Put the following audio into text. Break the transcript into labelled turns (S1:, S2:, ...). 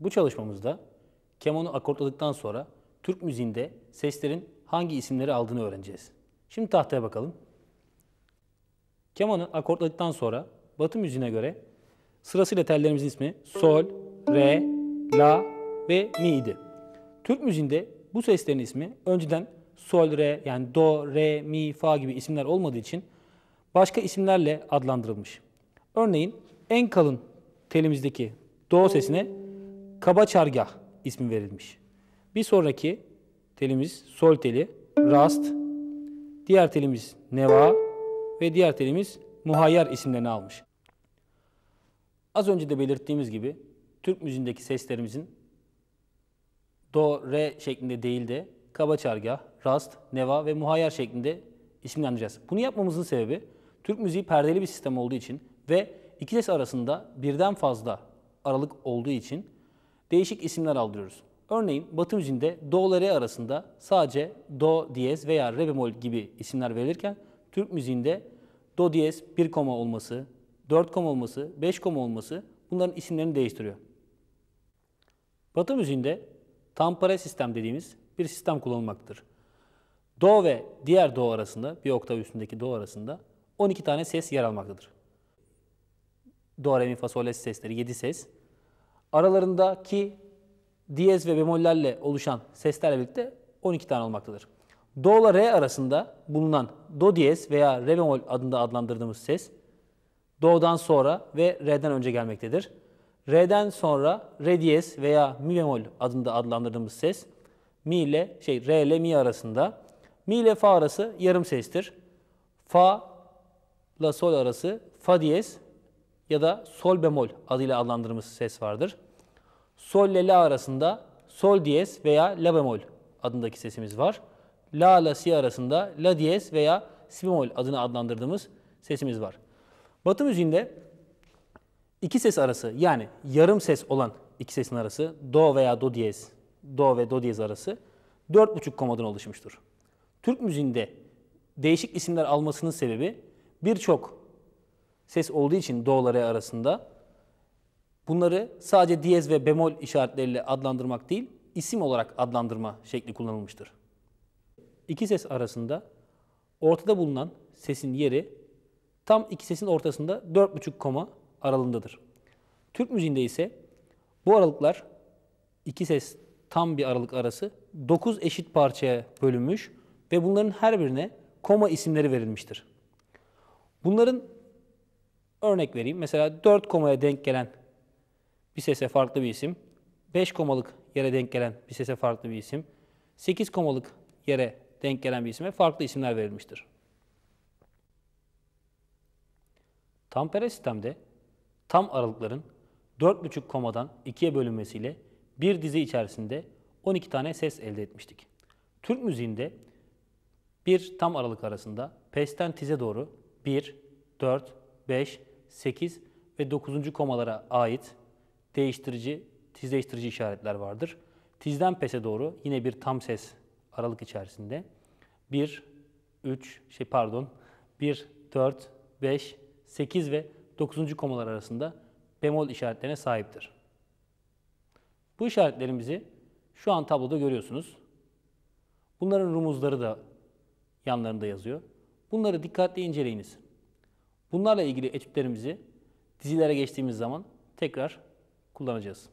S1: Bu çalışmamızda kemonu akortladıktan sonra Türk müziğinde seslerin hangi isimleri aldığını öğreneceğiz. Şimdi tahtaya bakalım. Kemanı akortladıktan sonra Batı müziğine göre sırasıyla tellerimizin ismi sol, re, la ve mi idi. Türk müziğinde bu seslerin ismi önceden sol, re yani do, re, mi, fa gibi isimler olmadığı için başka isimlerle adlandırılmış. Örneğin en kalın telimizdeki do sesine kaba çargah ismi verilmiş. Bir sonraki telimiz sol teli, rast, diğer telimiz neva ve diğer telimiz muhayyer isimlerini almış. Az önce de belirttiğimiz gibi Türk müziğindeki seslerimizin do, re şeklinde değil de kaba çargah, rast, neva ve muhayyer şeklinde isimlendireceğiz. Bunu yapmamızın sebebi Türk müziği perdeli bir sistem olduğu için ve iki ses arasında birden fazla aralık olduğu için değişik isimler aldırıyoruz. Örneğin Batı müziğinde do ile re arasında sadece do diyez veya re bemol gibi isimler verilirken Türk müziğinde do diyez 1 koma olması, 4 koma olması, 5 koma olması bunların isimlerini değiştiriyor. Batı müziğinde tampere sistem dediğimiz bir sistem kullanılmaktadır. Do ve diğer do arasında, bir oktav üstündeki do arasında 12 tane ses yer almaktadır. Do, re, mi, fa, sol, la, sesleri 7 ses. Aralarındaki diyez ve bemollerle oluşan seslerle birlikte 12 tane olmaktadır. Do ile re arasında bulunan do diyez veya re bemol adında adlandırdığımız ses do'dan sonra ve re'den önce gelmektedir. Re'den sonra re diyez veya mi bemol adında adlandırdığımız ses mi ile şey re ile mi arasında. Mi ile fa arası yarım sestir. Fa ile sol arası fa diyez ya da sol bemol adıyla adlandırdığımız ses vardır. Sol ile la arasında sol diyez veya la bemol adındaki sesimiz var. La ile si arasında la diyez veya si bemol adını adlandırdığımız sesimiz var. Batı müziğinde iki ses arası yani yarım ses olan iki sesin arası do veya do diyez, do ve do diyez arası dört buçuk komadan oluşmuştur. Türk müziğinde değişik isimler almasının sebebi birçok ses olduğu için do'ları arasında bunları sadece diyez ve bemol işaretleriyle adlandırmak değil, isim olarak adlandırma şekli kullanılmıştır. İki ses arasında ortada bulunan sesin yeri tam iki sesin ortasında 4,5 koma aralığındadır. Türk müziğinde ise bu aralıklar iki ses tam bir aralık arası 9 eşit parçaya bölünmüş ve bunların her birine koma isimleri verilmiştir. Bunların örnek vereyim. Mesela 4 komaya denk gelen bir sese farklı bir isim, 5 komalık yere denk gelen bir sese farklı bir isim, 8 komalık yere denk gelen bir isime farklı isimler verilmiştir. Tampere sistemde tam aralıkların 4,5 komadan 2'ye bölünmesiyle bir dizi içerisinde 12 tane ses elde etmiştik. Türk müziğinde bir tam aralık arasında pesten tize doğru 1, 4, 5, 8 ve 9. komalara ait değiştirici, tiz değiştirici işaretler vardır. Tizden pese doğru yine bir tam ses aralık içerisinde 1, 3, şey pardon 1, 4, 5, 8 ve 9. komalar arasında bemol işaretlerine sahiptir. Bu işaretlerimizi şu an tabloda görüyorsunuz. Bunların rumuzları da yanlarında yazıyor. Bunları dikkatli inceleyiniz. Bunlarla ilgili etütlerimizi dizilere geçtiğimiz zaman tekrar kullanacağız.